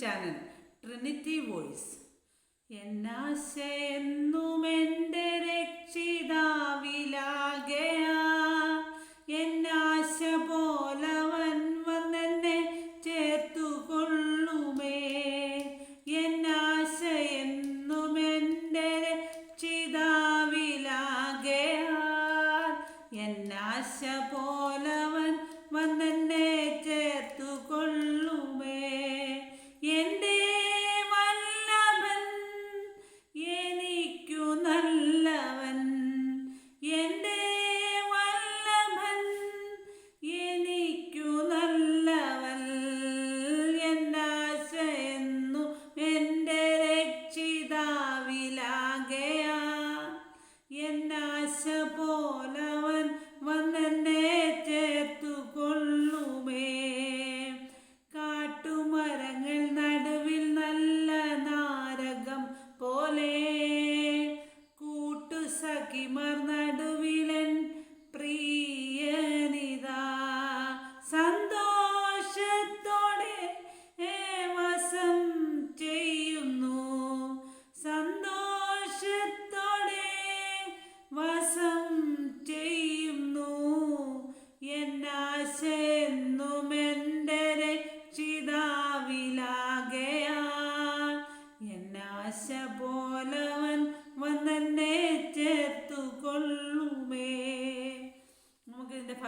Channel. Trinity voice എന്നാശ എന്നും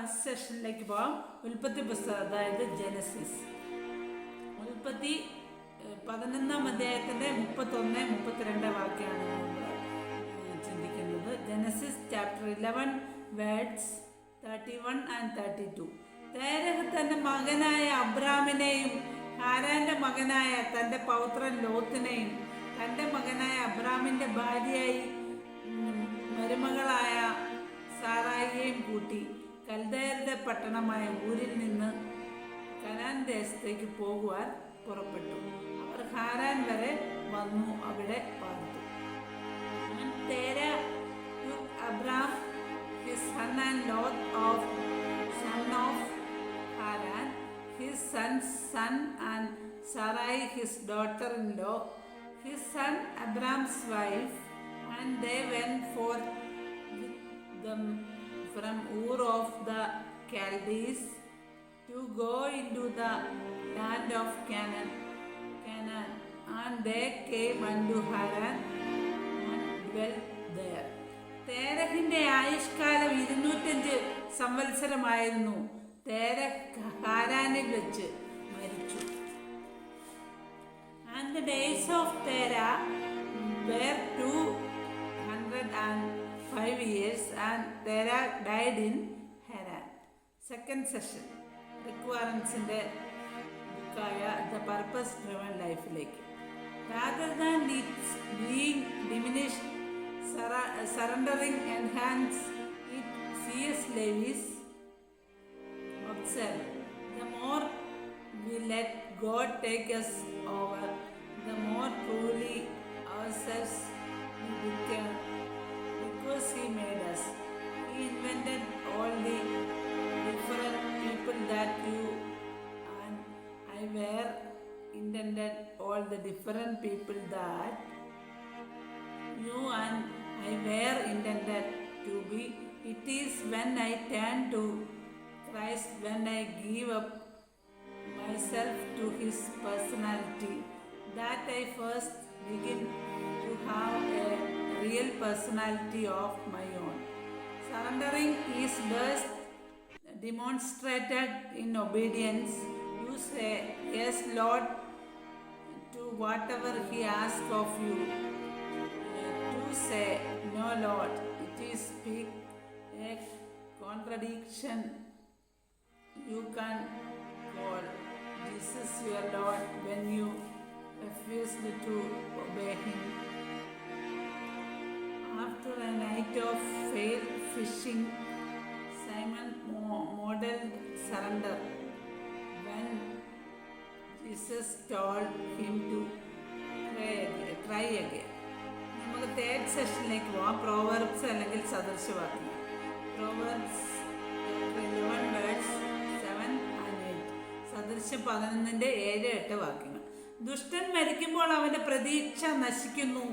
first സെഷനിലേക്ക് പോകാം ഉൽപ്പത്തി പുസ്തകം അതായത് ജനസിസ്. ഉൽപ്പത്തി പതിനൊന്നാം അധ്യായത്തിന്റെ മുപ്പത്തൊന്ന് മുപ്പത്തിരണ്ട് വാക്യമാണ് നമ്മൾ ചിന്തിക്കുന്നത്. Genesis chapter eleven words thirty one and thirty two Terah തന്റെ മകനായ അബ്രാമിനെയും ഹാരാന്റെ മകനായ തന്റെ പൗത്രൻ ലോത്തിനെയും തന്റെ മകനായ അബ്രാമിന്റെ ഭാര്യയായി മരുമകളായ സാറായിയെയും കൂട്ടി കൽദയരുടെ പട്ടണമായ ഊരിൽ നിന്ന് കനാൻ ദേശത്തേക്ക് പോകുവാൻ പുറപ്പെട്ടു അവർ ഹാരാൻ വരെ വന്നു അവിടെ പാർത്തു And Terah his son and Lot of son of Haran, his son's son and Sarai his daughter-in-law, his son Abram's wife, and they went forth with them from Chaldees to go into the land of Canaan. Canaan, and they came unto Haran and dwelt there. തേരഹിന്റെ ആയുഷ്കാലം ഇരുന്നൂറ്റഞ്ച് സംവത്സരമായിരുന്നു Terah ഹാരാനിൽ വെച്ച് മരിച്ചു the days of Terah were two hundred and five years, and Terah died in Haran. Second session റിക്വയർമെൻസിൻ്റെ ബുക്കായ the purpose driven ലൈഫിലേക്ക് rather than it's being diminish surrendering enhance it C S Lewis observe. The more we let God take us over, the more truly ourselves we become because He made us. He invented all the different people that you and I were intended all the different people that you and I were intended to be. It is when I turn to Christ, when I give up myself to His personality, that I first begin to have a real personality of my own. Surrendering is best demonstrated in obedience. You say, Yes, Lord, to whatever He asks of you. To say, No, Lord, it is big, a contradiction. You can call Jesus your Lord when you refuse to obey Him. After a night of failed fishing, Simon model surrender. When Jesus told him to try again. Try again. നമുക്ക് third സെഷനിലേക്ക് പോവാം. Proverbs അല്ലെങ്കിൽ സദൃശവാക്യം proverbs seven and eight സദൃശ്യം പതിനൊന്നിന്റെ ഏഴ് എട്ട് വാക്യങ്ങൾ. ദുഷ്ടൻ മരിക്കുമ്പോൾ അവന്റെ പ്രതീക്ഷ നശിക്കുന്നു.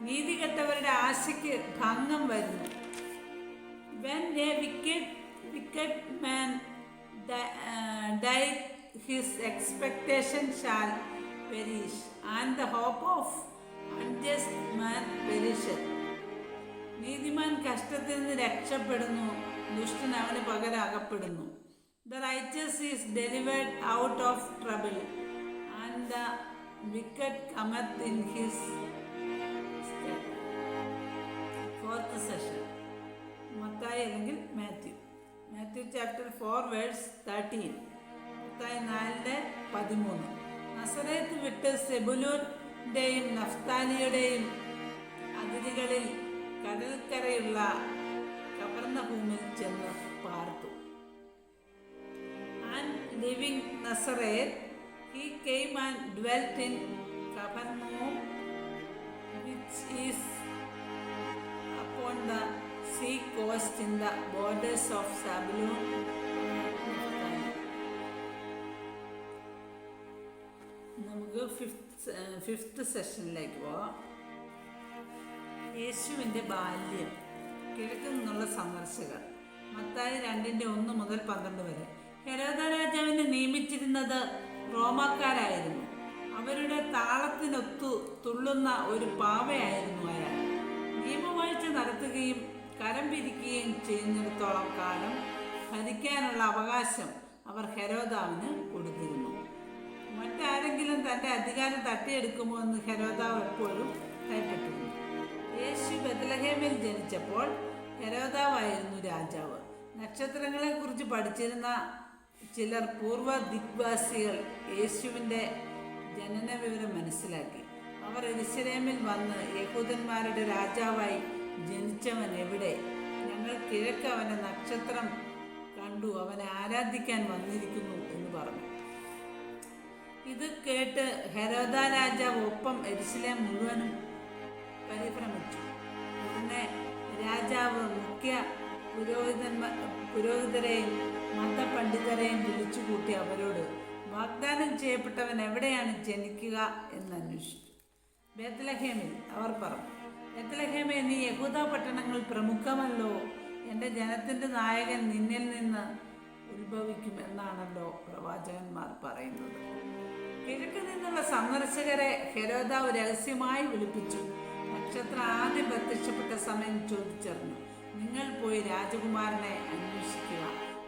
നീതികെട്ടവരുടെ ആശയ്ക്ക് ഭംഗം വരുന്നു. When a wicked, wicked man uh, die, his expectation shall perish, and the hope of unjust man perisheth. നീതിമാൻ കഷ്ടത്തിൽ നിന്ന് രക്ഷപ്പെടുന്നു ദുഷ്ടൻ അവന് പകരാകപ്പെടുന്നു the righteous is delivered out of trouble and the wicked cometh in his fourth session Mathai അല്ലെങ്കിൽ Matthew. Matthew chapter four verse thirteen മുത്തായി നാലിന്റെ പതിമൂന്ന്. നസറേത്ത് വിട്ട് സെബുലൂന്റെയും നഫ്താലിയുടെയും അതിരുകളിൽ കടൽക്കരയുള്ള കവർന്ന ഭൂമിയിൽ ചെന്ന് പാർത്തു. And living Nazareth he came and dwelt in Capernaum which is upon the sea coast in the borders of Zabulon നമുക്ക് fifth fifth സെഷനിലേക്ക് പോവാം. യേശുവിന്റെ ബാല്യം കിഴക്ക് നിന്നുള്ള സന്ദർശകർ മത്തായി രണ്ടിന്റെ ഒന്ന് മുതൽ പന്ത്രണ്ട് വരെ. ഹെരോദ രാജാവിനെ നിയമിച്ചിരുന്നത് റോമാക്കാരായിരുന്നു. അവരുടെ താളത്തിനൊത്തു തുള്ളുന്ന ഒരു പാവയായിരുന്നു അയാൾ. നിയമവാഴ്ച നടത്തുകയും കരം പിരിക്കുകയും ചെയ്യുന്നിടത്തോളം കാലം ഭരിക്കാനുള്ള അവകാശം അവർ ഹെരോദാവിന് കൊടുത്തിരുന്നു. മറ്റാരെങ്കിലും തന്റെ അധികാരം തട്ടിയെടുക്കുമോ എന്ന് ഹെരോദാവ് എപ്പോഴും ഭയപ്പെട്ടിരുന്നു. യേശു ബദലഹേമിൽ ജനിച്ചപ്പോൾ ഹെരോദാവായിരുന്നു രാജാവ്. നക്ഷത്രങ്ങളെക്കുറിച്ച് പഠിച്ചിരുന്ന ചിലർ പൂർവ ദിഗ്വാസികൾ യേശുവിന്റെ ജനന വിവരം മനസ്സിലാക്കി. അവർ എരിശിലേമിൽ വന്ന് യഹൂദന്മാരുടെ രാജാവായി ജനിച്ചവൻ എവിടെ? ഞങ്ങൾ കിഴക്ക് അവന്റെ നക്ഷത്രം കണ്ടു. അവനെ ആരാധിക്കാൻ വന്നിരിക്കുന്നു എന്ന് പറഞ്ഞു. ഇത് കേട്ട് ഹെരോദ രാജാവ് ഒപ്പം എരിശിലെ മുഴുവനും പരിഭ്രമിച്ചു. ഉടനെ രാജാവ് മുഖ്യ പുരോഹിതന്മാർ പുരോഹിതരെയും മതപണ്ഡിതരെയും വിളിച്ചുകൂട്ടി അവരോട് വാഗ്ദാനം ചെയ്യപ്പെട്ടവൻ എവിടെയാണ് ജനിക്കുക? എന്ന് അന്വേഷിച്ചു ബേത്തലഹേമിൽ അവർ പറഞ്ഞു ബേത്തലഹേമേ നീ യഹൂദ പട്ടണങ്ങൾ പ്രമുഖമല്ലോ. എന്റെ ജനത്തിന്റെ നായകൻ നിന്നിൽ നിന്ന് ഉത്ഭവിക്കുമെന്നാണല്ലോ പ്രവാചകന്മാർ പറയുന്നത്. കിഴക്ക് നിന്നുള്ള സന്ദർശകരെ ഹെരോദാവ് രഹസ്യമായി വിളിപ്പിച്ചു. നക്ഷത്ര ആദ്യം പ്രത്യക്ഷപ്പെട്ട സമയം ചോദിച്ചറിഞ്ഞു നിങ്ങൾ പോയി രാജകുമാരനെ അന്വേഷിക്കുക.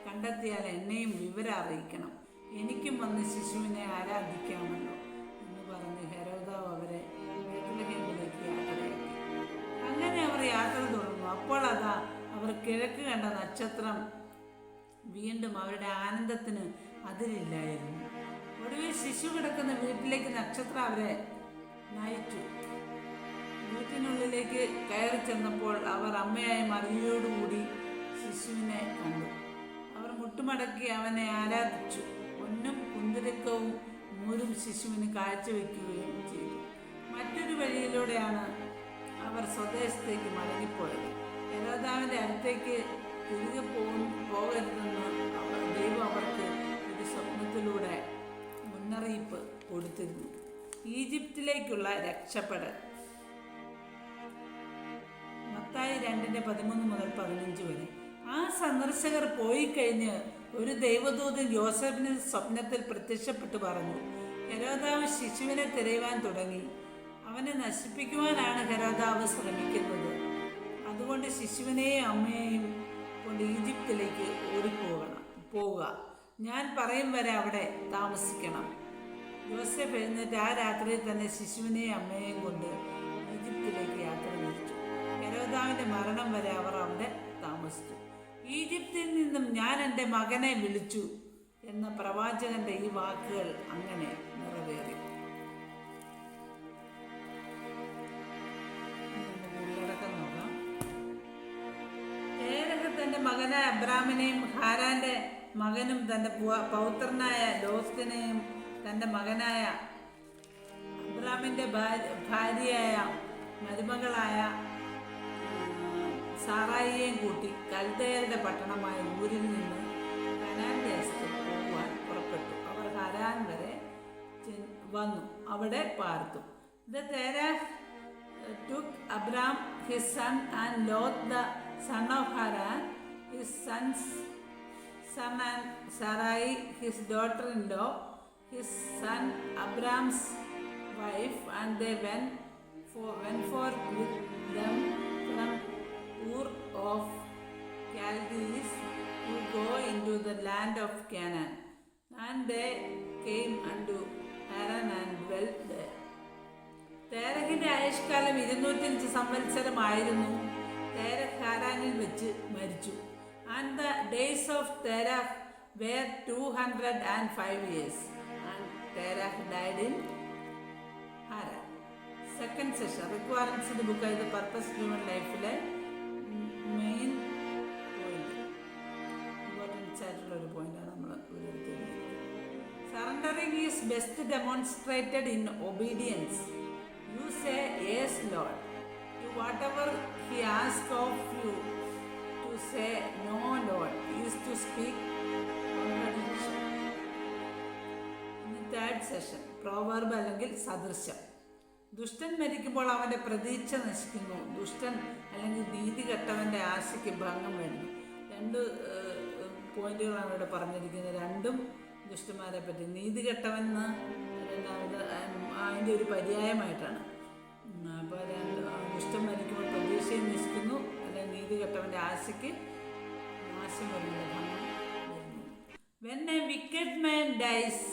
കണ്ടെത്തിയാൽ എന്നെയും വിവരം അറിയിക്കണം. എനിക്കും വന്ന് ശിശുവിനെ ആരാധിക്കാമല്ലോ. അങ്ങനെ തുടങ്ങും. അപ്പോൾ അതാ അവർ കിഴക്ക് കണ്ട നക്ഷത്രം വീണ്ടും അവരുടെ ആനന്ദത്തിന് അതിരില്ലായിരുന്നു. ഒടുവിൽ ശിശു കിടക്കുന്ന വീട്ടിലേക്ക് നക്ഷത്രം അവരെ നയിച്ചു. വീട്ടിനുള്ളിലേക്ക് കയറി ചെന്നപ്പോൾ അവർ അമ്മയായ മറിയോടുകൂടി ശിശുവിനെ കണ്ടു. അവർ മുട്ടുമടക്കി അവനെ ആരാധിച്ചു. പൊന്നും കുന്തിരക്കവും മൂരും ശിശുവിന് കാഴ്ചവെക്കുകയും ചെയ്തു. മറ്റൊരു വഴിയിലൂടെയാണ് അവർ സ്വദേശത്തേക്ക് മടങ്ങിപ്പോയത്. യഥാതാവിന്റെ അടുത്തേക്ക് തിരികെ പോകും പോകരുതെന്ന് അവർ ദൈവം അവർക്ക് ഒരു സ്വപ്നത്തിലൂടെ മുന്നറിയിപ്പ് കൊടുത്തിരുന്നു. ഈജിപ്തിലേക്കുള്ള രക്ഷപ്പെടൽ. മത്തായി രണ്ടിന്റെ പതിമൂന്ന് മുതൽ പതിനഞ്ച് വരെ. ആ സന്ദർശകർ പോയി കഴിഞ്ഞ് ഒരു ദൈവദൂതൻ ജോസഫിന് സ്വപ്നത്തിൽ പ്രത്യക്ഷപ്പെട്ടു പറഞ്ഞു യരോദാവ് ശിശുവിനെ തിരയുവാൻ തുടങ്ങി. അവനെ നശിപ്പിക്കുവാനാണ് ഹെരോദാവ് ശ്രമിക്കുന്നത്. അതുകൊണ്ട് ശിശുവിനെയും അമ്മയെയും കൊണ്ട് ഈജിപ്തിലേക്ക് ഓടിപ്പോകണം പോവുക ഞാൻ പറയും വരെ അവിടെ താമസിക്കണം. ജോസഫ് എഴുന്നേറ്റ് ആ രാത്രിയിൽ തന്നെ ശിശുവിനെയും അമ്മയെയും കൊണ്ട് ഈജിപ്തിലേക്ക് യാത്ര തിരിച്ചു. ഹെരോദാവിന്റെ മരണം വരെ അവർ അവിടെ താമസിച്ചു. ഈജിപ്തിൽ നിന്നും ഞാൻ എന്റെ മകനെ വിളിച്ചു എന്ന പ്രവാചകന്റെ ഈ വാക്കുകൾ അങ്ങനെ നിറവേറി. തന്റെ മകനായ അബ്രാമിനെയും ഹാരാന്റെ മകനും തന്റെ പൗത്രനായ ലോത്തിനെയും തന്റെ മകനായ അബ്രാമിന്റെ ഭാര്യയായ മരുമകളായ സാറായിയെയും കൂട്ടി കൽദയരുടെ പട്ടണമായ ഊരിൽ നിന്ന് കനാൻ ദേശത്ത് പോകുവാൻ പുറപ്പെട്ടു. അവർ ഹരാൻ വരെ വന്നു. അവിടെ പാർത്തു. The Terah took Abram his son and Lot the son his sons Sam and Sarai his daughter-in-law, his son Abram's wife, and they went for went forth with them from Ur of Chaldees to go into the land of Canaan. And they came unto Haran and dwelt there. തേരഹിന്റെ ആയുഷ്കാലം ഇരുന്നൂറ്റഞ്ച് സംവത്സരമായിരുന്നു Terah ഹാരാനിൽ വെച്ച് മരിച്ചു of Terah were two hundred and five years and Terah died in Haran second session റിക്വയർമെൻസിന്റെ book ഇത് purpose human ലൈഫിലെ main point importance ആയിട്ടുള്ള ഒരു പോയിന്റാണ് നമ്മൾ surrendering is best demonstrated in obedience You say, Yes, Lord, to whatever He asks of you. Say, No, Lord, is to speak contradiction. Third session proverb അല്ലെങ്കിൽ സദൃശ്യം. ദുഷ്ടൻ മരിക്കുമ്പോൾ അവന്റെ പ്രതീക്ഷ നശിക്കുന്നു. ദുഷ്ടൻ അല്ലെങ്കിൽ നീതി കെട്ടവന്റെ ആശയ്ക്ക് ഭംഗം വരുന്നു. രണ്ട് പോയിന്റുകളാണ് ഇവിടെ പറഞ്ഞിരിക്കുന്നത്. രണ്ടും ദുഷ്ടന്മാരെ പറ്റി. നീതി കെട്ടവെന്ന് രണ്ടാമത് അതിന്റെ ഒരു പര്യായമായിട്ടാണ്. അപ്പോൾ രണ്ട് ദുഷ്ടം മരിക്കുമ്പോൾ പ്രതീക്ഷയും നശിക്കുന്നു കെട്ടവന്റെ ആശയ്ക്ക് നാശം വരുന്നത് when a wicked man dies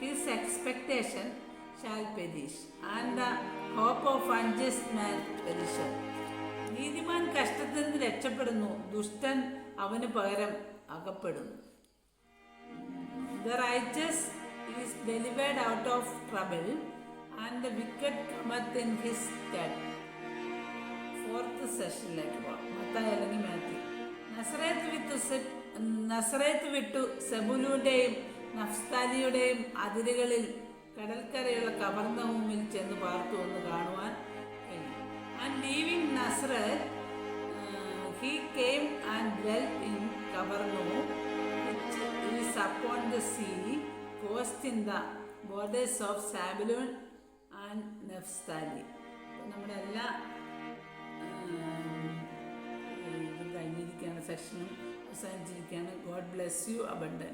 his expectation shall perish and the hope of unjust man perish നീതിമാൻ കഷ്ടത്തിൽ നിന്ന് രക്ഷപ്പെടുന്നു ദുഷ്ടൻ അവന് പകരം അകപ്പെടുന്നു The righteous is delivered out of trouble, and the wicked cometh his stead. Fourth സെഷനിലേക്ക് പോകാം മത്തായി അല്ലെങ്കിൽ മാത്യു. നസറേത്ത് വിത്ത് സെ- നസറേത്ത് വിട്ടു സെബുലുടെയും നഫ്താലിയുടെയും അതിരുകളിൽ കടൽക്കരയുള്ള കവർന്ന ഭൂമിയിൽ ചെന്ന് പാർത്തു എന്ന് കാണുവാൻ കഴിയും. And leaving Nazareth he came and dwelt in Capernaum which is upon the the borders of Zabulon and Naphtali നമ്മുടെ എല്ലാ സെക്ഷനും അവസാനിച്ചിരിക്കുകയാണ് ഗോഡ് ബ്ലെസ് യു അബണ്ടൻ